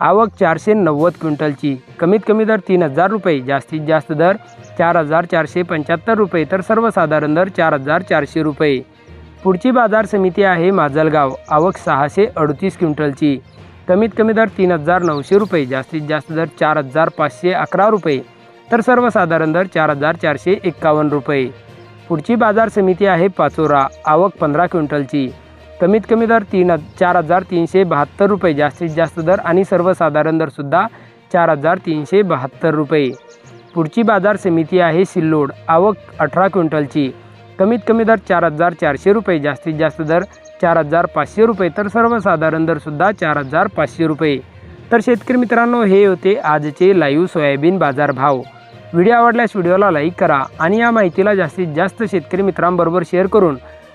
आवक चारशे नव्वद क्विंटलची. कमीत कमी दर तीन हजार रुपये जास्तीत जास्त दर चार हजार चारशे पंच्याहत्तर रुपये तर सर्वसाधारण दर चार हजार चारशे रुपये. पुढची बाजार समिती आहे माजलगाव आवक सहाशे अडतीस क्विंटलची. कमीत कमी दर तीन हजार नऊशे रुपये जास्तीत जास्त दर चार हजार पाचशे अकरा रुपये तर सर्वसाधारण दर चार हजार चारशे एक्कावन्न रुपये. पुढची बाजार समिती आहे पाचोरा आवक पंधरा क्विंटलची. कमीत कमी दर तीन चार हजार तीनशे बहात्तर रुपये. जास्तीत जास्त दर आणि सर्वसाधारण दरसुद्धा चार हजार तीनशे बहात्तर रुपये. पुढची बाजार समिती आहे सिल्लोड. आवक अठरा क्विंटलची. कमीत कमी दर चार हजार चारशे रुपये. जास्तीत जास्त दर चार हजार पाचशे रुपये. तर सर्वसाधारण दरसुद्धा चार हजार पाचशे रुपये. तर शेतकरी मित्रांनो हे होते आजचे लाईव्ह सोयाबीन बाजार भाव व्हिडिओ आवडल्यास व्हिडिओला लाईक करा आणि या माहितीला जास्तीत जास्त शेतकरी मित्रांबरोबर शेअर करून